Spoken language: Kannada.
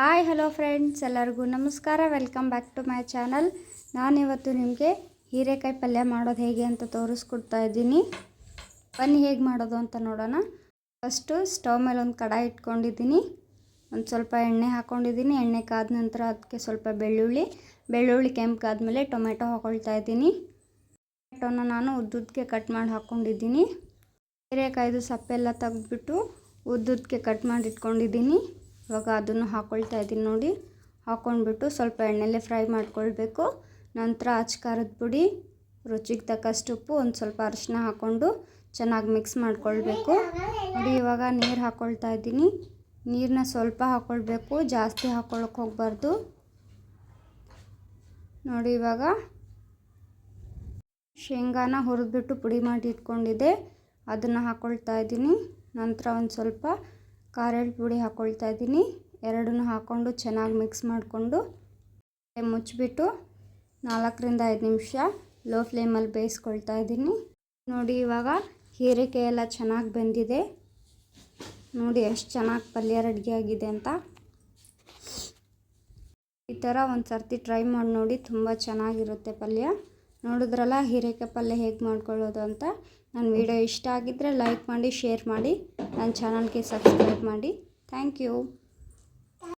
ಹಾಯ್, ಹಲೋ ಫ್ರೆಂಡ್ಸ್, ಎಲ್ಲರಿಗೂ ನಮಸ್ಕಾರ. Welcome back to my channel. ನಾನಿವತ್ತು ನಿಮಗೆ ಹೀರೆಕಾಯಿ ಪಲ್ಯ ಮಾಡೋದು ಹೇಗೆ ಅಂತ ತೋರಿಸ್ಕೊಡ್ತಾ ಇದ್ದೀನಿ. ಬನ್ನಿ, ಹೇಗೆ ಮಾಡೋದು ಅಂತ ನೋಡೋಣ. ಫಸ್ಟು ಸ್ಟವ್ ಮೇಲೆ ಒಂದು ಕಡಾಯಿ ಇಟ್ಕೊಂಡಿದ್ದೀನಿ. ಒಂದು ಸ್ವಲ್ಪ ಎಣ್ಣೆ ಹಾಕ್ಕೊಂಡಿದ್ದೀನಿ ಎಣ್ಣೆ ಕಾದ ನಂತರ ಅದಕ್ಕೆ ಸ್ವಲ್ಪ ಬೆಳ್ಳುಳ್ಳಿ. ಬೆಳ್ಳುಳ್ಳಿ ಮೇಲೆ ಟೊಮೆಟೊ ಹಾಕ್ಕೊಳ್ತಾ ಇದ್ದೀನಿ. ಟೊಮೆಟೊನ ನಾನು ಉದ್ದುದ್ದಕ್ಕೆ ಕಟ್ ಮಾಡಿ ಹಾಕ್ಕೊಂಡಿದ್ದೀನಿ ಹೀರೆಕಾಯ್ದು ಸಪ್ಪೆಲ್ಲ ತೆಗೆದ್ಬಿಟ್ಟು ಉದ್ದುದ್ದಕ್ಕೆ ಕಟ್ ಮಾಡಿ ಇಟ್ಕೊಂಡಿದ್ದೀನಿ. ಇವಾಗ ಅದನ್ನು ಹಾಕ್ಕೊಳ್ತಾ ಇದ್ದೀನಿ ನೋಡಿ. ಹಾಕ್ಕೊಂಡ್ಬಿಟ್ಟು ಸ್ವಲ್ಪ ಎಣ್ಣೆಲೆ ಫ್ರೈ ಮಾಡ್ಕೊಳ್ಬೇಕು. ನಂತರ ಖಾರದ ಪುಡಿ, ರುಚಿಗೆ ತಕ್ಕಷ್ಟು ಉಪ್ಪು, ಒಂದು ಸ್ವಲ್ಪ ಅರಿಶಿನ ಹಾಕ್ಕೊಂಡು ಚೆನ್ನಾಗಿ ಮಿಕ್ಸ್ ಮಾಡ್ಕೊಳ್ಬೇಕು. ನೋಡಿ, ಇವಾಗ ನೀರು ಹಾಕ್ಕೊಳ್ತಾ ಇದ್ದೀನಿ. ನೀರನ್ನ ಸ್ವಲ್ಪ ಹಾಕ್ಕೊಳ್ಬೇಕು ಜಾಸ್ತಿ ಹಾಕ್ಕೊಳಕ್ಕೆ ಹೋಗಬಾರ್ದು. ನೋಡಿ, ಇವಾಗ ಶೇಂಗಾನ ಹುರಿದ್ಬಿಟ್ಟು ಪುಡಿ ಮಾಡಿ ಇಟ್ಕೊಂಡಿದ್ದೆ. ಅದನ್ನು ಹಾಕ್ಕೊಳ್ತಾ ಇದ್ದೀನಿ. ನಂತರ ಒಂದು ಸ್ವಲ್ಪ ಖಾರದ ಪುಡಿ ಹಾಕ್ಕೊಳ್ತಾ ಇದ್ದೀನಿ. ಎರಡನ್ನೂ ಹಾಕ್ಕೊಂಡು ಚೆನ್ನಾಗಿ ಮಿಕ್ಸ್ ಮಾಡಿಕೊಂಡು ಮುಚ್ಚಿಬಿಟ್ಟು ನಾಲ್ಕರಿಂದ ಐದು ನಿಮಿಷ ಲೋ ಫ್ಲೇಮಲ್ಲಿ ಬೇಯಿಸ್ಕೊಳ್ತಾ ಇದ್ದೀನಿ. ನೋಡಿ, ಇವಾಗ ಹೀರೆಕಾಯಿ ಎಲ್ಲ ಚೆನ್ನಾಗಿ ಬೆಂದಿದೆ. ನೋಡಿ, ಎಷ್ಟು ಚೆನ್ನಾಗಿ ಪಲ್ಯ ರೆಡಿಯಾಗಿದೆ ಅಂತ. ಈ ಥರ ಒಂದು ಸರ್ತಿ ಟ್ರೈ ಮಾಡಿ ನೋಡಿ, ತುಂಬ ಚೆನ್ನಾಗಿರುತ್ತೆ ಪಲ್ಯ. ನೋಡಿದ್ರಲ್ಲ, ಹೀರೆಕಾಯಿ ಪಲ್ಯ ಹೇಗೆ ಮಾಡ್ಕೊಳ್ಳೋದು ಅಂತ. ನನ್ನ ವಿಡಿಯೋ ಇಷ್ಟ ಆಗಿದ್ದರೆ ಲೈಕ್ ಮಾಡಿ, ಶೇರ್ ಮಾಡಿ. ನನ್ನ ಚಾನಲ್ಗೆ ಸಬ್ಸ್ಕ್ರೈಬ್ ಮಾಡಿ. Thank you.